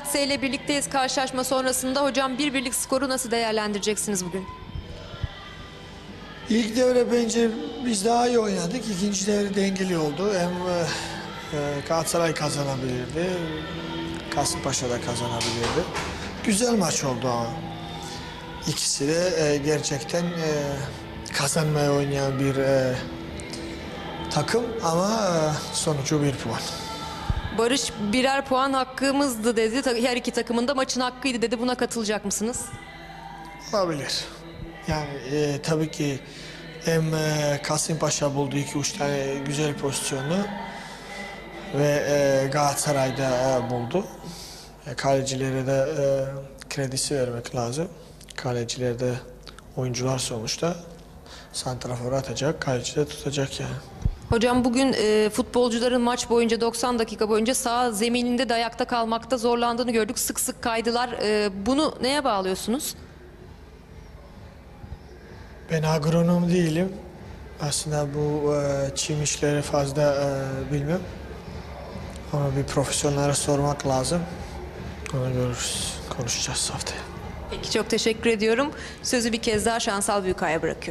Kielce ile birlikteyiz karşılaşma sonrasında. Hocam bir birlik skoru nasıl değerlendireceksiniz bugün? İlk devre bence biz daha iyi oynadık. İkinci devre dengeli oldu. Hem e, e, Galatasaray kazanabilirdi. Kasımpaşa da kazanabilirdi. Güzel maç oldu ama. İkisi de e, gerçekten e, kazanmaya oynayan bir e, takım ama e, sonucu bir puan. Barış birer puan hakkımızdı dedi. Her iki takımın da maçın hakkıydı dedi. Buna katılacak mısınız? Olabilir. Yani e, tabii ki hem e, Kasımpaşa buldu iki üç tane güzel pozisyonu ve e, Galatasaray'da e, buldu. E, kalecilere de e, kredisi vermek lazım. Kaleciler de oyuncular sonuçta. Santrafor atacak, kaleci de tutacak yani. Hocam bugün e, futbolcuların maç boyunca 90 dakika boyunca sağ zemininde de ayakta kalmakta zorlandığını gördük. Sık sık kaydılar. E, bunu neye bağlıyorsunuz? Ben agronom değilim. Aslında bu e, çim işleri fazla e, bilmem. Ama bir profesyonellere sormak lazım. Ona görürüz, konuşacağız haftaya. Peki çok teşekkür ediyorum. Sözü bir kez daha Şansal Büyükay'a bırakıyorum.